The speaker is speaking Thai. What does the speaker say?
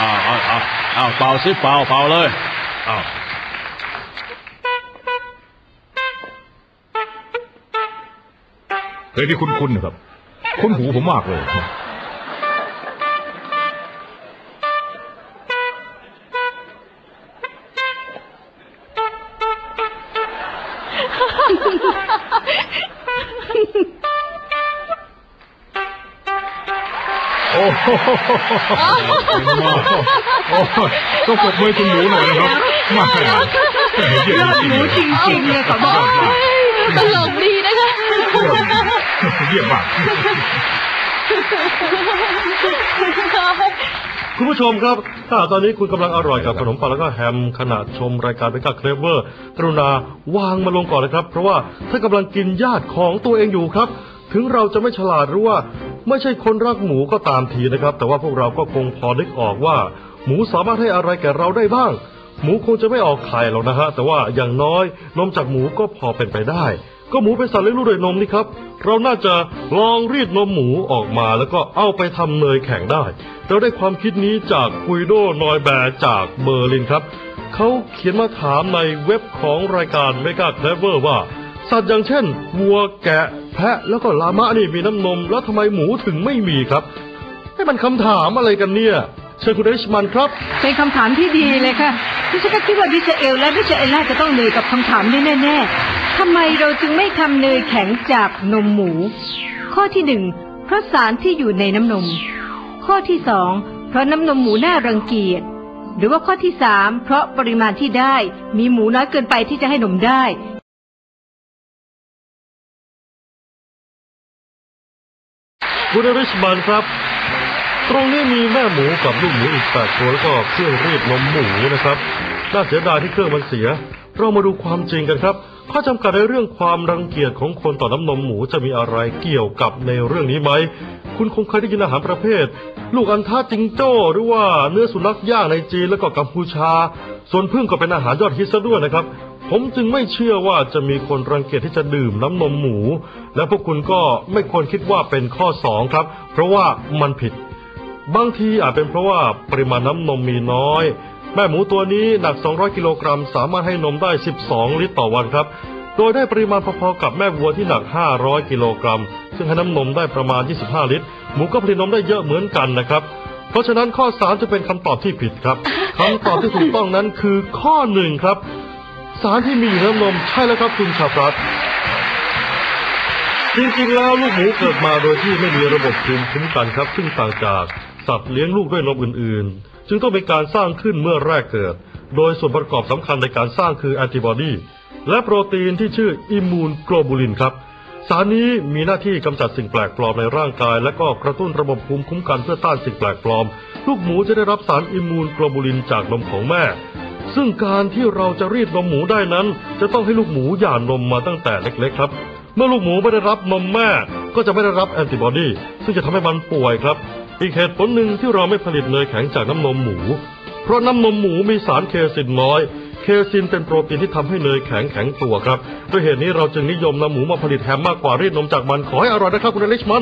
อ้าวอ้าวอ้าวอ้าวเป่าสิเป่าเป่าเลยอ้าวเพลงที่คุ้นๆนะครับ คุ้นหูผมมากเลย ต้องปรบมือคุณหมูหน่อยนะครับมายอดหมูจริงๆเลยขอบอกตลกดีนะคะเยี่ยมมากคุณผู้ชมครับ ถ้าตอนนี้คุณกำลังอร่อยกับขนมปังแล้วก็แฮมขณะชมรายการเบก้าเคลเวอร์ กรุณาวางมาลงก่อนนะครับ เพราะว่าท่านกำลังกินญาติของตัวเองอยู่ครับ ถึงเราจะไม่ฉลาดหรือว่า ไม่ใช่คนรักหมูก็ตามทีนะครับ แต่ว่าพวกเราก็คงพอนึกออกว่า หมูสามารถให้อะไรแก่เราได้บ้าง หมูคงจะไม่ออกไข่หรอกนะฮะ แต่ว่าอย่างน้อยนมจากหมูก็พอเป็นไปได้ ก็หมูเป็นสัตว์เลี้ยงลูกด้วยนมนี่ครับ เราน่าจะลองรีดนมหมูออกมาแล้วก็เอาไปทำเนยแข็งได้ เราได้ความคิดนี้จากคุยโดนอยแบร์จากเบอร์ลินครับ เขาเขียนมาถามในเว็บของรายการ m e g a c l e v e r ว่า สัตว์อย่างเช่นวัวแกะ แพะแล้วก็ลามะนี่มีน้ำนม แล้วทำไมหมูถึงไม่มีครับ ให้มันคำถามอะไรกันเนี่ย เชิญคุณเอชมันครับ เป็นคำถามที่ดีเลยค่ะดิฉันก็คิดว่าดิเชเอลและดิเชเอลล่าจะต้องเหนื่อยกับคำถามนี้แน่ๆทำไมเราจึงไม่ทำเนยแข็งจากนมหมู ข้อที่หนึ่งเพราะสารที่อยู่ในน้ำนม ข้อที่สองเพราะน้ำนมหมูน่ารังเกียจหรือว่าข้อที่สามเพราะปริมาณที่ได้มีหมูน้อยเกินไปที่จะให้นมได้ คุณอริชมันครับ ตรงนี้มีแม่หมูกับลูกหมูอีกแปดตัวแล้วก็เครื่องรีดนมหมูนะครับ น่าเสียดายที่เครื่องมันเสีย เรามาดูความจริงกันครับ ข้อจำกัดในเรื่องความรังเกียจของคนต่อน้ำนมหมูจะมีอะไรเกี่ยวกับในเรื่องนี้ไหม คุณคงเคยได้ยินอาหารประเภท ลูกอันทาจิงโจ้ หรือว่าเนื้อสุนัขย่างในจีนแล้วก็กัมพูชา ส่วนพึ่งก็เป็นอาหารยอดฮิตซะด้วยนะครับ ผมจึงไม่เชื่อว่าจะมีคนรังเกียจที่จะดื่มน้ำนมหมู และพวกคุณก็ไม่ควรคิดว่าเป็นข้อสองครับ เพราะว่ามันผิด บางทีอาจเป็นเพราะว่าปริมาณน้ำนมมีน้อย แม่หมูตัวนี้หนัก 200 กิโลกรัม สามารถให้นมได้ 12 ลิตรต่อวันครับ โดยได้ปริมาณพอๆกับแม่วัวที่หนัก 500 กิโลกรัม ซึ่งให้น้ำนมได้ประมาณ 25 ลิตร หมูก็ผลิตนมได้เยอะเหมือนกันนะครับเพราะฉะนั้นข้อ 3 จะเป็นคำตอบที่ผิดครับคำตอบที่ถูกต้องนั้นคือข้อหนึ่งครับ สารที่มีอยู่ในน้ำนมใช่แล้วครับคุณชาพรัตจริงๆแล้วลูกหมูเกิดมาโดยที่ไม่มีระบบภูมิคุ้มกันครับ ซึ่งต่างจากสัตว์เลี้ยงลูกด้วยนมอื่นๆ จึงต้องเป็นการสร้างขึ้นเมื่อแรกเกิด โดยส่วนประกอบสำคัญในการสร้างคือแอนติบอดีและโปรตีนที่ชื่ออิมมูนโกลบูลินครับ สารนี้มีหน้าที่กำจัดสิ่งแปลกปลอมในร่างกาย และก็กระตุ้นระบบภูมิคุ้มกันเพื่อต้านสิ่งแปลกปลอม ลูกหมูจะได้รับสารอิมมูนโกลบูลินจากนมของแม่ ซึ่งการที่เราจะรีดนมหมูได้นั้น จะต้องให้ลูกหมูหย่านมมาตั้งแต่เล็ก ๆ ครับ เมื่อลูกหมูไม่ได้รับนมแม่ก็จะไม่ได้รับแอนติบอดีซึ่งจะทำให้มันป่วยครับ อีกเหตุผลหนึ่งที่เราไม่ผลิตเนยแข็งจากน้ำนมหมู เพราะน้ำนมหมูมีสารเคซินน้อย เคซินเป็นโปรตีนที่ทำให้เนยแข็งแข็งตัวครับด้วยเหตุนี้เราจึงนิยมนำหมูมาผลิตแฮมมากกว่ารีดนมจากมันขอให้อร่อยนะครับคุณอลิชมัน